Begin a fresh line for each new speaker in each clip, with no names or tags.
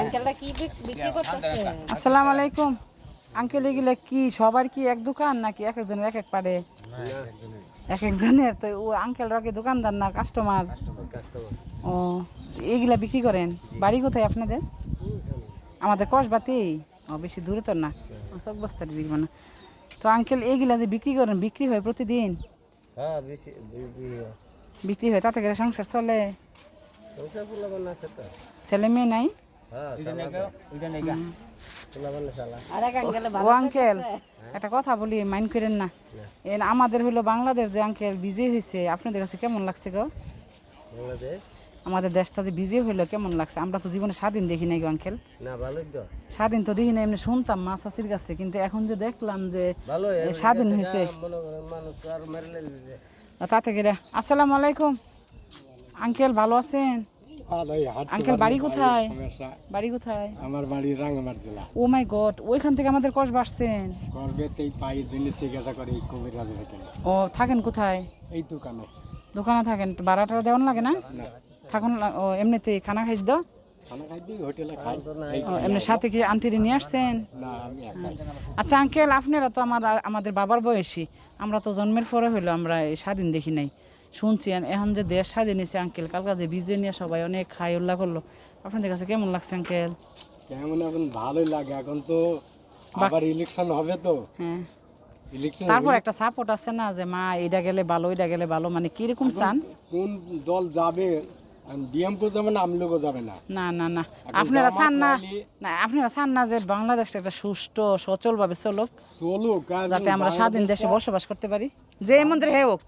আঙ্কেলটা কি বিক্রি করতেছে?
আসসালামু আলাইকুম। আঙ্কেল এগুলো কি সবার কি এক দোকান নাকি এক একজনের এক এক পারে? এক একজনের? তো ও আঙ্কেলরা কি দোকানদার না কাস্টমার ও এইগুলা বিক্রি করেন? বাড়ি কোথায় আপনাদের? আমাদের কসবাতি ও বেশি দূরে তো না। ও সব বস্তার বিক্রি না। তো আঙ্কেল এইগুলা যে বিক্রি করেন বিক্রি হয় প্রতিদিন?
হ্যাঁ।
বিক্রি হয় তাতে করে সংসার চলে
সংসার পোলাপান আছে তো
ছেলে মেয়ে নাই? ও আঙ্কেল একটা কথা বলি মাইন্ড করেন না। আমাদের হলো বাংলাদেশ যে আঙ্কেল বিজয় হয়েছে আপনাদের কাছে কেমন লাগছে গো? আমাদের দেশটা যে বিজয় হইল কেমন লাগছে? আমরা তো জীবনে স্বাধীন দেখি নাই গো আঙ্কেল। স্বাধীন তো দেখি না এমনি শুনতাম মা চাষির কাছে কিন্তু এখন যে দেখলাম যে স্বাধীন হয়েছে
তো
করে আসসালামু আলাইকুম। আঙ্কেল ভালো আছেন? আঙ্কেল বাড়ি কোথায়? বাড়ি কোথায়?
আমার বাড়ি রাঙ্গামার জেলা।
ও মাই গড ওইখান থেকে আমাদের কস বাসছেন
করবে সেই পায়ের জন্য চিকিৎসা করে এখানে।
ও থাকেন কোথায়?
এই দোকানে।
দোকানে থাকেন ভাড়াটা দেওয়ান লাগে না?
না।
থাকুন ও এমনিতে খানা খাইছ দাও
খানা খাই দিই হোটেলে খাই। এই
ও, এমনি সাথে কি আন্টিরে নিয়ে আসছেন?
না আমি একাই
আচ্ছা আঙ্কেল আপনারা তো আমার আমাদের বাবার বয়সী। আমরা তো জন্মের পরে হইল আমরা এই স্বাধীন দেখি নাই। শুনছি এখন যে দেশ স্বাধীন হয়েছে আঙ্কেল কালকা যে বিজয় নিয়ে সবাই অনেক খাই উল্লাহ করল। আপনাদের কাছে কেমন লাগছে আঙ্কেল?
কেমন এখন? ভালোই লাগে এখন তো আবার ইলেকশন হবে তো।
হ্যাঁ। তারপর একটা সাপোর্ট আছে না যে মা এটা গেলে ভালো এটা গেলে ভালো মানে কীরকম চান?
কোন দল যাবে? ডিএমকেও যাবে না আমলোকও যাবে না।
না না না। আপনারা চান না না আপনারা চান না যে বাংলাদেশটা একটা সুষ্ঠু সচল ভাবে চলুক
চলুক
যাতে আমরা স্বাধীন দেশে বসবাস করতে পারি। যে মন্দির হে হোক।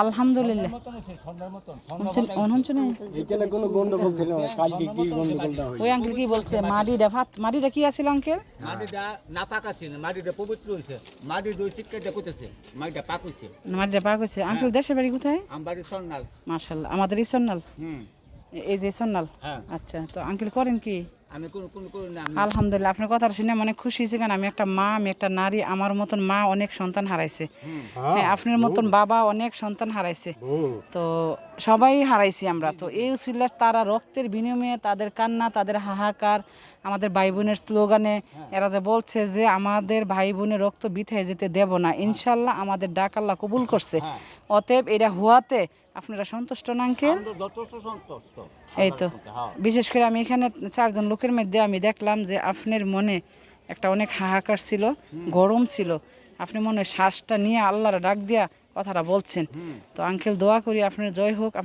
আলহামদুলিল্লাহ।
ছিল না কালকে কি গন্ডগোলটা
ওই আঙ্কেল কি বলছে মাটিটা ভাত মাটিটা কি আছে আঙ্কেল
মাটিটা না পাক আছে না মাটিটা পবিত্র হয়েছে। মাটি দুই শিক্ষা করতেছে মাটিটা পাক হয়েছে।
মাটিটা পাক হয়েছে। আঙ্কেল দেশের বাড়ি কোথায়?
আমার বাড়ি
আমাদের এই সন্ন্যাল
হুম।
এই যে সন্ন্যাল
হ্যাঁ।
আচ্ছা তো আঙ্কেল করেন কি?
আমি কোন কোন করি না আমি
আলহামদুলিল্লাহ আপনার কথা শুনে অনেক খুশি হয়েছি কারণ আমি একটা মা আমি একটা নারী আমার মতন মা অনেক সন্তান হারাইছে। হ্যাঁ আপনার মতন বাবা অনেক সন্তান হারাইছে। তো সবাই হারাইছি আমরা। তো এই উসিল্লার তারা রক্তের বিনিময়ে তাদের কান্না তাদের হাহাকার আমাদের ভাই বোনের স্লোগানে এরা যে বলছে যে আমাদের ভাই বোনের রক্ত বিথায় যেতে দেব না। ইনশাল্লাহ আমাদের ডাক আল্লাহ কবুল করছে। অতএব এটা হুয়াতে আপনারা সন্তুষ্ট না আঙ্কেল?
যথেষ্ট সন্তুষ্ট।
এই তো।
হ্যাঁ।
বিশেষ করে আমি এখানে চারজন লোকের মধ্যে আমি দেখলাম যে আপনার মনে একটা অনেক হাহাকার ছিল গরম ছিল। আপনি মনে শ্বাসটা নিয়ে আল্লাহর ডাক দিয়া কথাটা বলছেন। তো আঙ্কেল দোয়া করি আপনার জয় হোক। আপনি